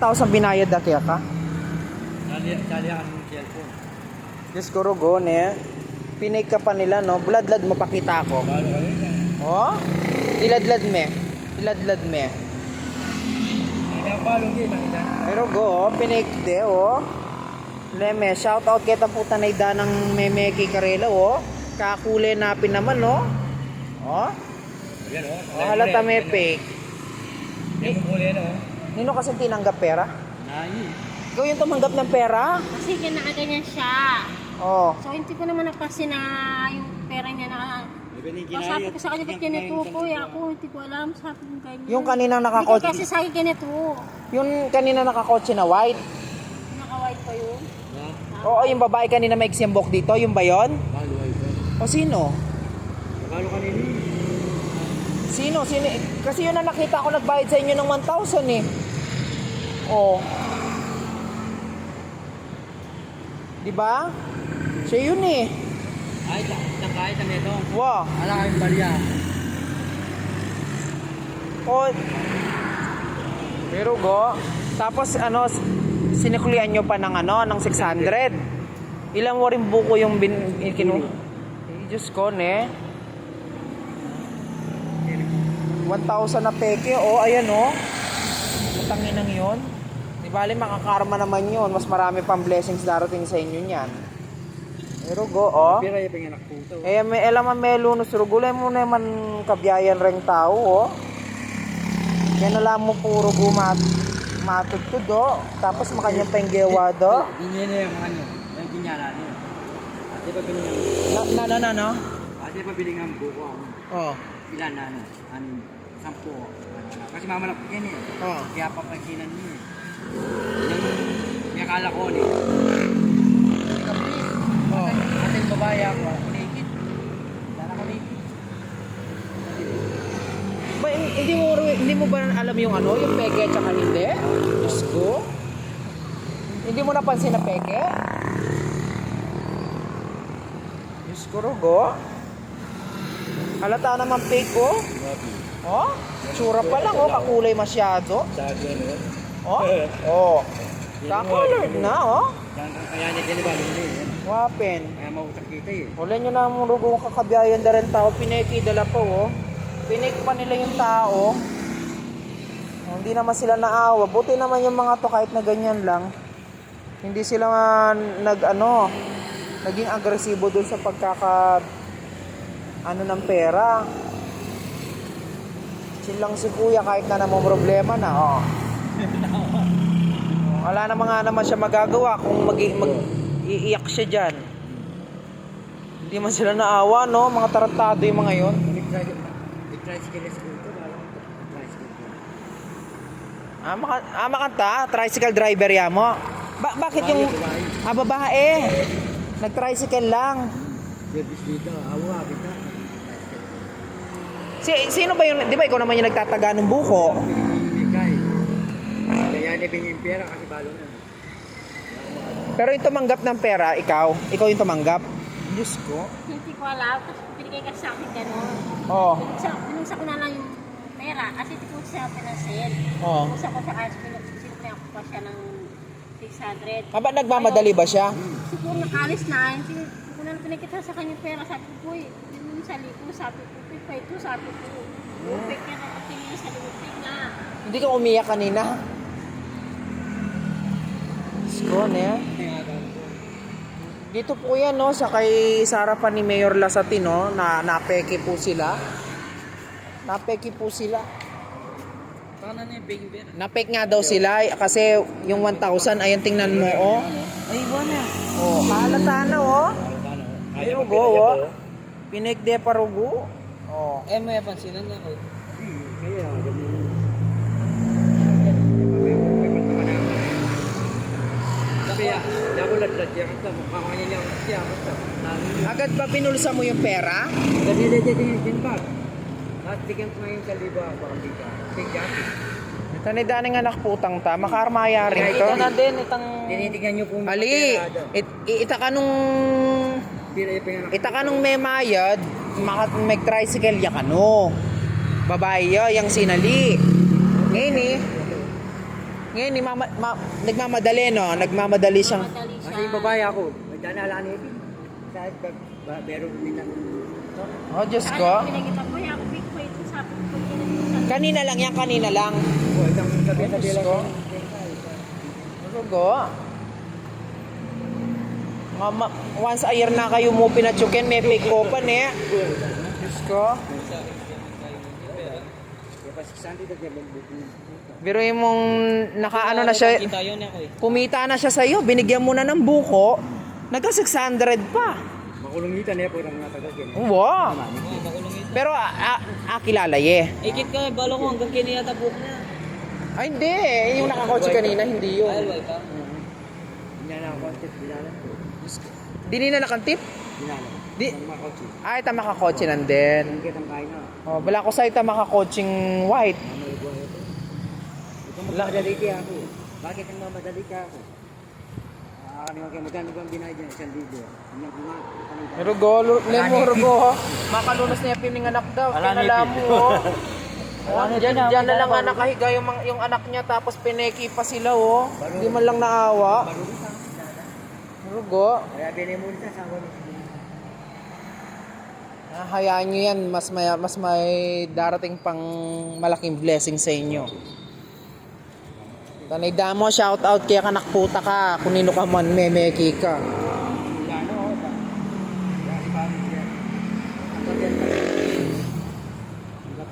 1,000 binayad na kaya ka? Kali, kali ang cellphone. Diyos ko rogon eh. Pinay ka pa nila no? Bladlad mo pakita ko. Oh? Iladlad me. Iladlad me. Pero go, oh, pinake de, oh. Leme, shout out kita puta na ida ng Memeki Karela, oh. Kakule napin naman, no? Oh. Oh, halata may fake. Hindi mo kulay. Nino kasi tinanggap pera? Nani. Ikaw yung tumanggap ng pera? Kasi kinaka ginaganyan siya. Oo. So, hindi ko naman napansin na yung pera niya na... Kasi sabi ko sa kanya, ba't ganito? Eh, ako, hindi ko alam. Sabi ko ganyan. Yung kaninang nakakotse... Hindi kasi sa akin ganito. Yung kanina nakakotse na white? Naka-white pa yun? Oo, yung babae kanina may eksimbok dito. Yung ba yun? Balo, O sino? Balo kanina. Sino? Sino? Kasi yun na nakita ko nagbayad sa inyo ng 1,000 eh. Oh. Di ba? Siya yun eh. Ay, nakahit na nito. Wow. Ala kayong barya. Oh. Pero go. Tapos ano, sinikulian nyo pa ng ano, ng 600. Ilang waring buko yung bin, eh, kinu... Diyos ko, ne? 1,000 na peke. O, oh, ayan o. Oh. Matangin ang yun. Di bali, makakarma naman yun. Mas marami pang blessings darating sa inyo niyan. Pero go, o. Oh. Pira yung pinganak po ito. Eh, may eh, elaman melunus. Rugulay mo naman kabiyayan reng tao, o. Oh. Yan alam mo puro gumat matod ko do. Tapos makanya pa yung gewa do. Eh, Ganyan na yung ano. Yung ginyala niyo. Ate pa bilingan. Na, na, na, na, no? Ate pa bilingan buko ako. Oo. Oh. Ilan na ano? Ano? sampu. Ah, kasi mamanok yan eh. Oo. Kaya papansinan niyo eh. Yung, yung akala ko ni. Hindi ka please. Oo. Atin babae ako. Ako nakikit. Ko nakikit. Ba, hindi mo, hindi mo ba alam yung ano, yung peke at saka hindi? Diyos ko. Hindi mo napansin na peke? Diyos ko, Rogo. Halata naman fake ko. Grabe. Oh, tsura pa lang, oh, kakulay masyado. Oh, oh. Kakolored na, oh. Kaya niya ginawa, Wapen. Kaya eh. mautak kita eh. Wala nyo na mong rugong kakabiyayan da rin tao. Pineki, dala po, oh. Pinake pa nila yung tao. Hindi naman sila naawa. Buti naman yung mga to kahit na ganyan lang. Hindi sila nag ano, naging agresibo doon sa pagkaka ano ng pera. Chill lang si kuya kahit na namang problema na. Oh. Wala na mga naman siya magagawa kung mag, mag iiyak siya dyan. Hindi man sila naawa, no? Mga tarantado yung mga yun. Ah, maka, ah, makanta? Tricycle driver yan mo? Ba bakit yung... Ah, babae? Nag-tricycle lang. Service dito, awa, kita. Si, sino ba yun? Di ba ikaw naman yung nagtataga ng buko? Ikay. Kaya nibing yung pera kasi balo na. Pero yung tumanggap ng pera, ikaw? Ikaw yung tumanggap? Diyos ko. Hindi ko alam. Tapos binigay ka sa akin gano'n. Oo. Oh. Pinagsak pinagsak ko na lang yung pera. Kasi hindi ko siya pinasil. Oo. Oh. Pinagsak ko siya kasi pinasil ko ako pa siya ng 600. Aba, ah, nagmamadali ba siya? Siguro nakalis na. Hindi ko na pinakita sa kanya pera. Sabi ko sa liko, sabi ko, pipay ito, sabi ko, lupit niya nakatingin sa lupit nga. Hindi ka umiyak kanina? Skon eh. Dito po yan, no? Sa kay sarapan ni Mayor Lasati, no? Na napeke po sila. Napeke po sila. Paano na yung Napek nga daw sila eh, kasi yung 1,000, ayan tingnan mo, oh. Ay, wala. Oh, halata na, oh. oh. Ayun, go, oh. oh. oh. Pinek de parugo. Oh. Eh, may pansinan niya ko. Kaya, ganyan. Agad ba pinulsa mo yung pera? Ganyan din yung pinpag. Lahat bigyan ko ngayon sa liba, parang bigyan. Bigyan. Tanidaan ng anak putang ta, makarmayari ito. Ito na din, itang... Dinidigan nyo kung... Ali, it, ita ka nung ita Itakanong may mayad, makat may tricycle ya kano. Babae ya, yang sinali. Ngayon eh. Ngayon eh, mama, ma, nagmamadali no, nagmamadali siyang. Kasi yung babae ako, magdana lang eh. Kahit ba, ba, meron umitan. Oh, Diyos ko. Kanina lang yan, kanina lang. Oh, Diyos ko. Diyos ko. Mama, once a year na kayo mo pinachukin, may pick open eh. Diyos ko. Kaya pa 600 na dyan, bukin. Pero yung mong nakaano na siya, kumita na siya sa'yo, binigyan mo na ng buko, nagka 600 pa. Makulungitan niya po ng mga tagagin. Wow. Pero kilala ye. Ikit ka, balo ko hanggang kiniyata buhok niya. Ay hindi, yung nakakotse kanina, hindi yun. Ay, ka. Hindi na binalan ko. Di nila nakantip? Binalan. Di. Ang mga kotse. Ay, tama ka kotse nandin. Ang kitang kain na. Oh, wala ko sa'yo tama ka coaching white. Ano ito? Ito magmamadali ka ako. Bakit ang mamadali ka ako? Nakakalimutan kayo, magkano ba ang binayad dyan? Isang libo. Ang yung bunga. Anong Rugo, lemo rugo. Makalunas na yung pining anak daw. Kinala mo. oh. Oh, Diyan, diyan na lang nga nakahiga yung, yung anak niya tapos pineki pa sila oh. Hindi man lang naawa. Rugo. Kaya binimuli sa. Ah, hayaan nyo yan, mas may, mas may darating pang malaking blessing sa inyo. Tanay damo, shout out kaya kanak puta ka, kung nino ka man, memeki ka.